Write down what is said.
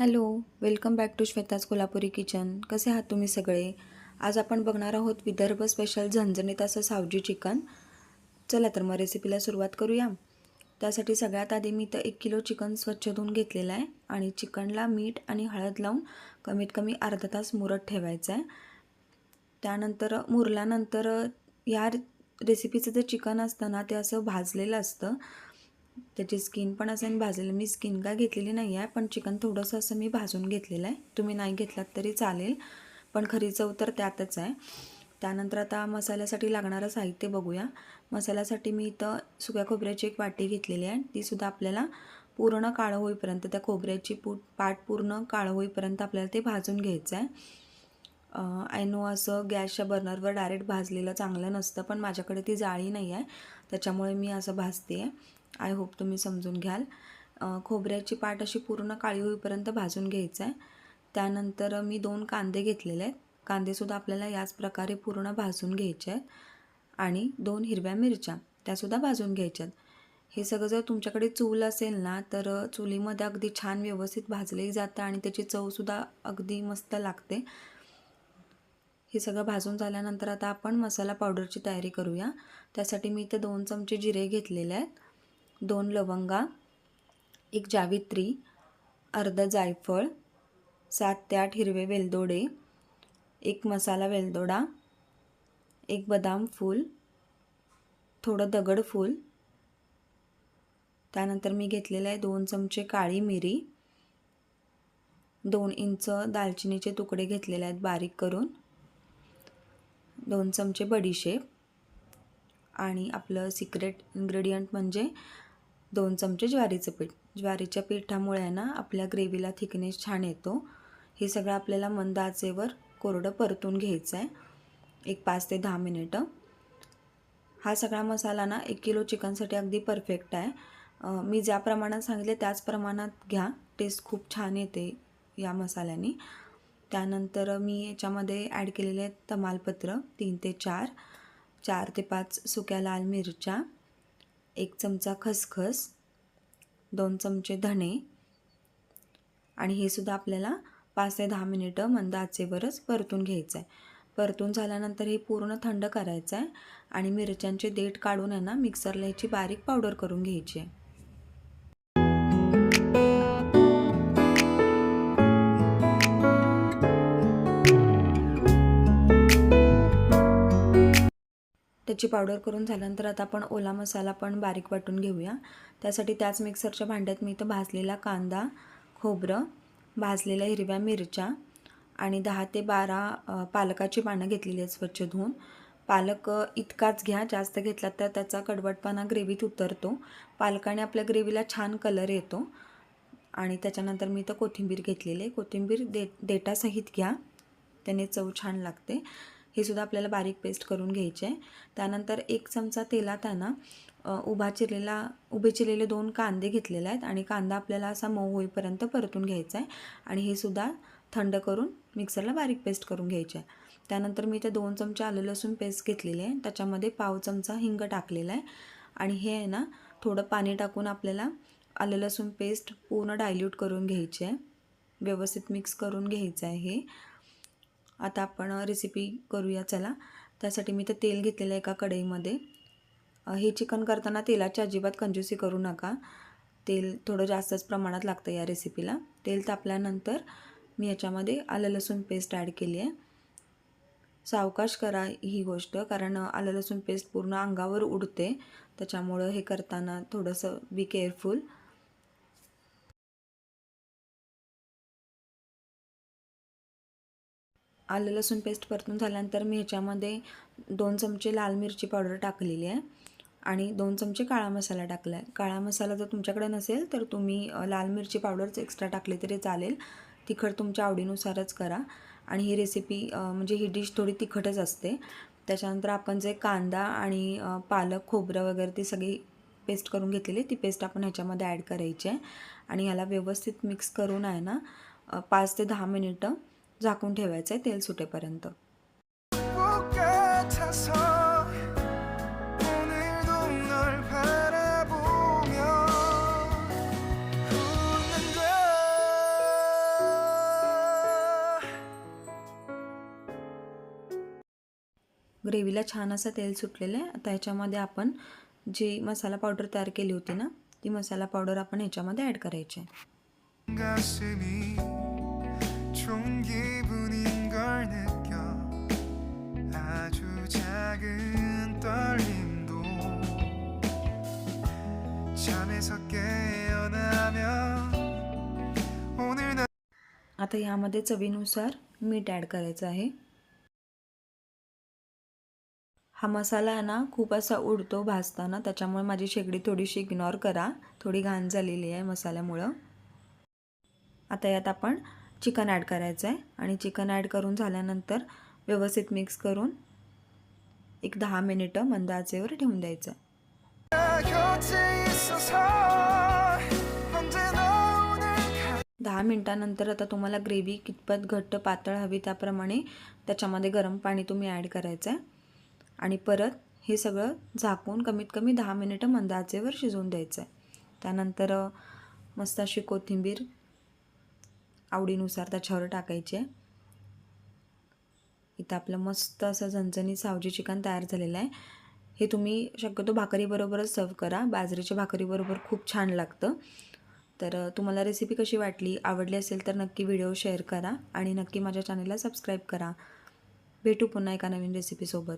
Hello welcome back to Shweta's Kolhapuri kitchen. कसे आहात तुम्ही सगळे? आज आपण बघणार आहोत विदर्भ स्पेशल झणझणीत असं सावजी चिकन. चला तर मग रेसिपीला सुरुवात करूया. त्यासाठी सगळ्यात आधी मी तर एक किलो चिकन स्वच्छ धुवून घेतलेलं आहे आणि चिकनला मीठ आणि हळद लावून कमीत कमी अर्धा तास मुरत ठेवायचं आहे. त्यानंतर मुरल्यानंतर या रेसिपीचं जे चिकन असतं ना ते असं भाजलेलं असतं. त्याची स्किन पण असं भाजलेलं मी स्किन काय घेतलेली नाही आहे पण चिकन थोडंसं असं मी भाजून घेतलेलं आहे. तुम्ही नाही घेतलात तरी चालेल पण खरी चव तर त्यातच आहे. त्यानंतर आता मसाल्यासाठी लागणारं साहित्य बघूया. मसाल्यासाठी मी इथं सुक्या खोबऱ्याची एक वाटी घेतलेली आहे. तीसुद्धा आपल्याला पूर्ण काळं होईपर्यंत त्या खोबऱ्याची पू पाट पूर्ण काळं होईपर्यंत आपल्याला ते भाजून घ्यायचं आहे. आय नो असं गॅसच्या बर्नरवर डायरेक्ट भाजलेलं चांगलं नसतं पण माझ्याकडे ती जाळी नाही आहे त्याच्यामुळे मी असं भाजते आहे आय होप तुम्ही समजून घ्याल. खोबऱ्याची पाट अशी पूर्ण काळी होईपर्यंत भाजून घ्यायचं आहे त्यानंतर मी दोन कांदे घेतलेले आहेत. कांदेसुद्धा आपल्याला याच प्रकारे पूर्ण भाजून घ्यायचे आहेत आणि दोन हिरव्या मिरच्या त्यासुद्धा भाजून घ्यायच्या हे सगळं जर तुमच्याकडे चूल असेल ना तर चुलीमध्ये अगदी छान व्यवस्थित भाजलेही जातं आणि त्याची चवसुद्धा अगदी मस्त लागते. हे सगळं भाजून झाल्यानंतर आता आपण मसाला पावडरची तयारी करूया. त्यासाठी मी इथे दोन चमचे जिरे घेतलेले आहेत. दोन लवंगा एक जावित्री अर्ध जायफळ सात ते आठ हिरवे वेलदोडे एक मसाला वेलदोडा एक बदाम फूल थोडं दगड फूल. त्यानंतर मी घेतलेलं आहे दोन चमचे काळी मिरी दोन इंच दालचिनीचे तुकडे घेतलेले आहेत बारीक करून दोन चमचे बडीशेप आणि आपलं सिक्रेट इन्ग्रेडियंट म्हणजे दोन चमचे ज्वारीचं पीठ. ज्वारीच्या पिठामुळे ना आपल्या ग्रेव्हीला थिकनेस छान येतो. हे सगळं आपल्याला मंद आचेवर कोरडं परतून घ्यायचं आहे एक पाच ते दहा मिनिटं. हा सगळा मसाला ना एक किलो चिकनसाठी अगदी परफेक्ट आहे. मी ज्या प्रमाणात सांगितले त्याच प्रमाणात घ्या. टेस्ट खूप छान येते या मसाल्याने. त्यानंतर मी याच्यामध्ये ॲड केलेले आहेत तमालपत्र तीन ते चार. चार ते पाच सुक्या लाल मिरच्या. एक चमचा खसखस दोन चमचे धणे आणि हे सुद्धा आपल्याला पाच ते दहा मिनिटं मंद आचेवरच परतून घ्यायचं आहे परतून झाल्यानंतर हे पूर्ण थंड करायचं आहे आणि मिरच्यांचे देठ काढून आहे ना मिक्सरला याची बारीक पावडर करून घ्यायची आहे. त्याची पावडर करून झाल्यानंतर आता आपण ओला मसाला पण बारीक वाटून घेऊया. त्यासाठी त्याच मिक्सरच्या भांड्यात मी इथं भाजलेला कांदा खोबरं भाजलेल्या हिरव्या मिरच्या आणि दहा ते बारा पालकाची पानं घेतलेली आहेत स्वच्छ धुवून. पालक इतकाच घ्या जास्त घेतला तर त्याचा कडवटपणा ग्रेव्हीत उतरतो. पालकाने आपल्या ग्रेव्हीला छान कलर येतो. आणि त्याच्यानंतर मी इथं कोथिंबीर घेतलेली आहे. कोथिंबीर दे देटासहित घ्या. त्याने चव छान लागते. हे सुद्धा आपल्याला बारीक पेस्ट करून घ्यायचे आहे. त्यानंतर एक चमचा तेलात आहे ना उभा चिरलेला उभे चिरलेले दोन कांदे घेतलेले आहेत आणि कांदा आपल्याला असा मऊ होईपर्यंत परतून घ्यायचा आहे. आणि हे सुद्धा थंड करून मिक्सरला बारीक पेस्ट करून घ्यायचे आहे. त्यानंतर मी ते दोन चमचे आलं लसूण पेस्ट घेतलेली आहे. त्याच्यामध्ये पाव चमचा हिंग टाकलेला आहे. आणि हे आहे ना थोडं पाणी टाकून आपल्याला आलं लसूण पेस्ट पूर्ण डायल्यूट करून घ्यायची आहे. व्यवस्थित मिक्स करून घ्यायचं आहे हे. आता आपण रेसिपी करूया चला. त्यासाठी मी तर तेल घेतलेलं आहे एका कढईमध्ये. हे चिकन करताना तेलाची अजिबात कंजूसी करू नका. तेल थोडं जास्तच प्रमाणात लागतं या रेसिपीला तेल तापल्यानंतर मी याच्यामध्ये आलं लसूण पेस्ट ॲड केली आहे. सावकाश करा ही गोष्ट कारण आलं लसूण पेस्ट पूर्ण अंगावर उडते. त्याच्यामुळं हे करताना थोडंसं बी केअरफुल आलं लसूण पेस्ट परतून झाल्यानंतर मी ह्याच्यामध्ये दोन चमचे लाल मिरची पावडर टाकलेली आहे. आणि दोन चमचे काळा मसाला टाकला आहे. काळा मसाला जर तुमच्याकडे नसेल तर तुम्ही लाल मिरची पावडरच एक्स्ट्रा टाकली तरी चालेल. तिखट तुमच्या आवडीनुसारच करा. आणि ही रेसिपी म्हणजे ही डिश थोडी तिखटच असते. त्याच्यानंतर आपण जे कांदा आणि पालक खोबरं वगैरे ती सगळी पेस्ट करून घेतलेली ती पेस्ट आपण ह्याच्यामध्ये ॲड करायची आहे. आणि ह्याला व्यवस्थित मिक्स करून आहे ना पाच ते दहा मिनिटं झाकून ठेवायचं आहे तेल सुटेपर्यंत. ग्रेव्हीला छान असं तेल सुटलेलं आहे. आता ह्याच्यामध्ये आपण जी मसाला पावडर तयार केली होती ना ती मसाला पावडर आपण ह्याच्यामध्ये ॲड करायची आहे. 좋은 기분인 걸 느껴 아주 작은 떨림도 잠에서 깨어나면 오늘 나 आता ह्यामध्ये चवीनुसार मीठ ॲड करायचं आहे हा मसाला आहे ना खूप असा उडतो भाजताना त्याच्यामुळे माझी शेगडी थोडीशी इग्नोर करा थोडी घाण झालेली आहे मसाल्यामुळं आता यात आपण चिकन ॲड करायचं आहे. आणि चिकन ॲड करून झाल्यानंतर व्यवस्थित मिक्स करून एक दहा मिनिटं मंद आचेवर ठेवून द्यायचं. आहे दहा मिनटानंतर आता तुम्हाला ग्रेव्ही कितपत घट्ट पातळ हवी त्याप्रमाणे त्याच्यामध्ये गरम पाणी तुम्ही ॲड करायचं आहे. आणि परत हे सगळं झाकून कमीत कमी दहा मिनिटं मंद आचेवर शिजवून द्यायचं आहे. त्यानंतर मस्त अशी कोथिंबीर आवडीनुसार त्याच्यावर टाकायचे. इथं आपलं मस्त असं झणझणीत सावजी चिकन तयार झालेलं आहे. हे तुम्ही शक्यतो भाकरीबरोबरच सर्व करा. बाजरीच्या भाकरीबरोबर खूप छान लागतं. तर तुम्हाला रेसिपी कशी वाटली आवडली असेल तर नक्की व्हिडिओ शेअर करा आणि नक्की माझ्या चॅनलला सबस्क्राईब करा. भेटू पुन्हा एका नवीन रेसिपीसोबत